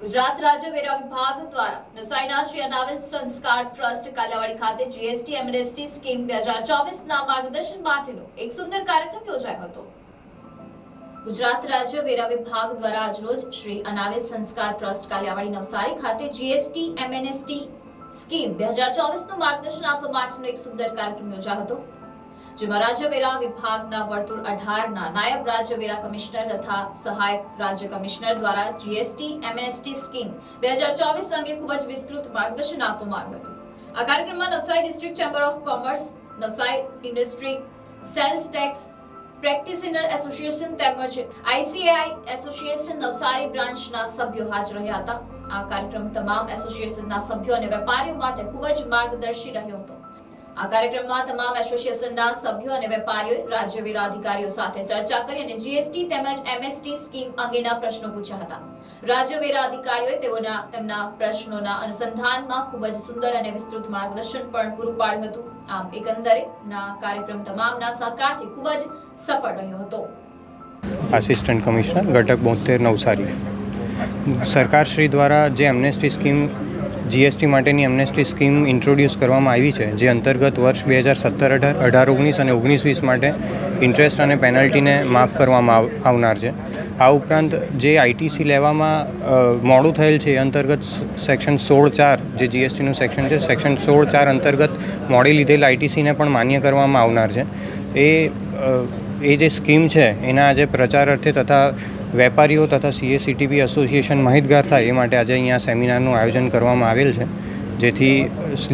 ગુજરાત રાજ્ય વેરા વિભાગ દ્વારા નવસારીના શ્રી અનાવિલ સંસ્કાર ટ્રસ્ટ કાલાવાડી ખાતે જીએસટી એમએસટી સ્કીમ બે હજાર ચોવીસના માર્ગદર્શન માટેનો એક સુંદર કાર્યક્રમ યોજાયો હતો. ગુજરાત રાજ્ય વેરા વિભાગ દ્વારા આજરોજ શ્રી અનાવિલ સંસ્કાર ટ્રસ્ટ કાલિયાવાડી નવસારી ખાતે જીએસટી એમએનએસટી સ્કીમ બે હજાર ચોવીસનું માર્ગદર્શન આપવા માટેનો એક સુંદર કાર્યક્રમ યોજાયો હતો. જેમાં રાજ્યવેરા વિભાગના વર્તુળ અઢારના નાયબ રાજ્યવેરા કમિશનર તથા સહાયક રાજ્ય કમિશનર દ્વારા જીએસટી, એમએનએસટી સ્કીમ બે હજાર ચોવીસ અંગે ખૂબ જ વિસ્તૃત માર્ગદર્શન આપવામાં આવ્યું હતું. આ કાર્યક્રમમાં Navsari district chamber of commerce, Navsari industry, sales tax practitioner association તેમજ આઈસીઆઈ એસોસિએશન નવસારી બ્રાન્ચના સભ્યો હાજર રહ્યા હતા. આ કાર્યક્રમ તમામ એસોસિએશનના સભ્યો અને વેપારીઓ માટે ખૂબ જ માર્ગદર્શી રહ્યો હતો. આ કાર્યક્રમમાં તમામ એસોસિએશનના સભ્યો અને વેપારીઓએ રાજ્ય વેરા સાથે ચર્ચા કરી અને જીએસટી તેમજ એમએસટી સ્કીમ અંગેના પ્રશ્નો પૂછ્યા હતા. રાજ્ય વેરા અધિકારીઓએ તેઓના, તેમના પ્રશ્નોના અનુસંધાનમાં ખૂબ જ સુંદર અને વિસ્તૃત માર્ગદર્શન પણ પૂરું પાડ્યું હતું. આમ એકંદરે ના કાર્યક્રમ તમામના સહકારથી ખૂબ જ સફળ રહ્યો હતો. આસિસ્ટન્ટ કમિશનર ઘટક બોતેર નવસારી. સરકારશ્રી દ્વારા જે એમનેસ્ટી સ્કીમ જીએસટી માટેની એમનેસ્ટી સ્કીમ ઇન્ટ્રોડ્યુસ કરવામાં આવી છે, જે અંતર્ગત વર્ષ બે હજાર સત્તર અઢાર અઢાર ઓગણીસ અને ઓગણીસ વીસ માટે ઇન્ટરેસ્ટ અને પેનલ્ટીને માફ કરવામાં આવનાર છે. આ ઉપરાંત જે આઈટીસી લેવામાં મોડું થયેલ છે એ અંતર્ગત સેક્શન સોળ ચાર, જે જીએસટીનું સેક્શન છે, સેક્શન સોળ ચાર અંતર્ગત મોડી લીધેલ આઈટીસીને પણ માન્ય કરવામાં આવનાર છે. એ એ જે સ્કીમ છે, એના આજે પ્રચાર અર્થે તથા વેપારીઓ તથા સીએસીટીબી એસોસિએશન માહિતગાર થાય એ માટે આજે અહીંયા સેમિનારનું આયોજન કરવામાં આવેલ છે. જેથી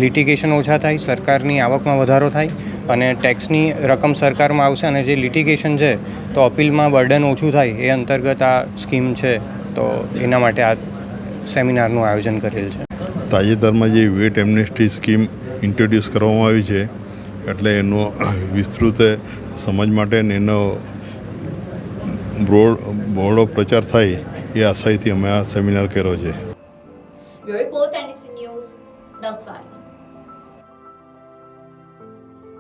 લિટિગેશન ઓછા થાય, સરકારની આવકમાં વધારો થાય અને ટેક્સની રકમ સરકારમાં આવશે અને જે લિટિગેશન છે તો અપીલમાં બર્ડન ઓછું થાય એ અંતર્ગત આ સ્કીમ છે. તો એના માટે આ સેમિનારનું આયોજન કરેલ છે. તાજેતરમાં જે વેટ એમનેસ્ટી સ્કીમ ઇન્ટ્રોડ્યુસ કરવામાં આવી છે, એટલે એનો વિસ્તૃત સમજ માટે એનો બ્રોડ બહોળો પ્રચાર થાય એ આશયથી અમે આ સેમિનાર કર્યો છે.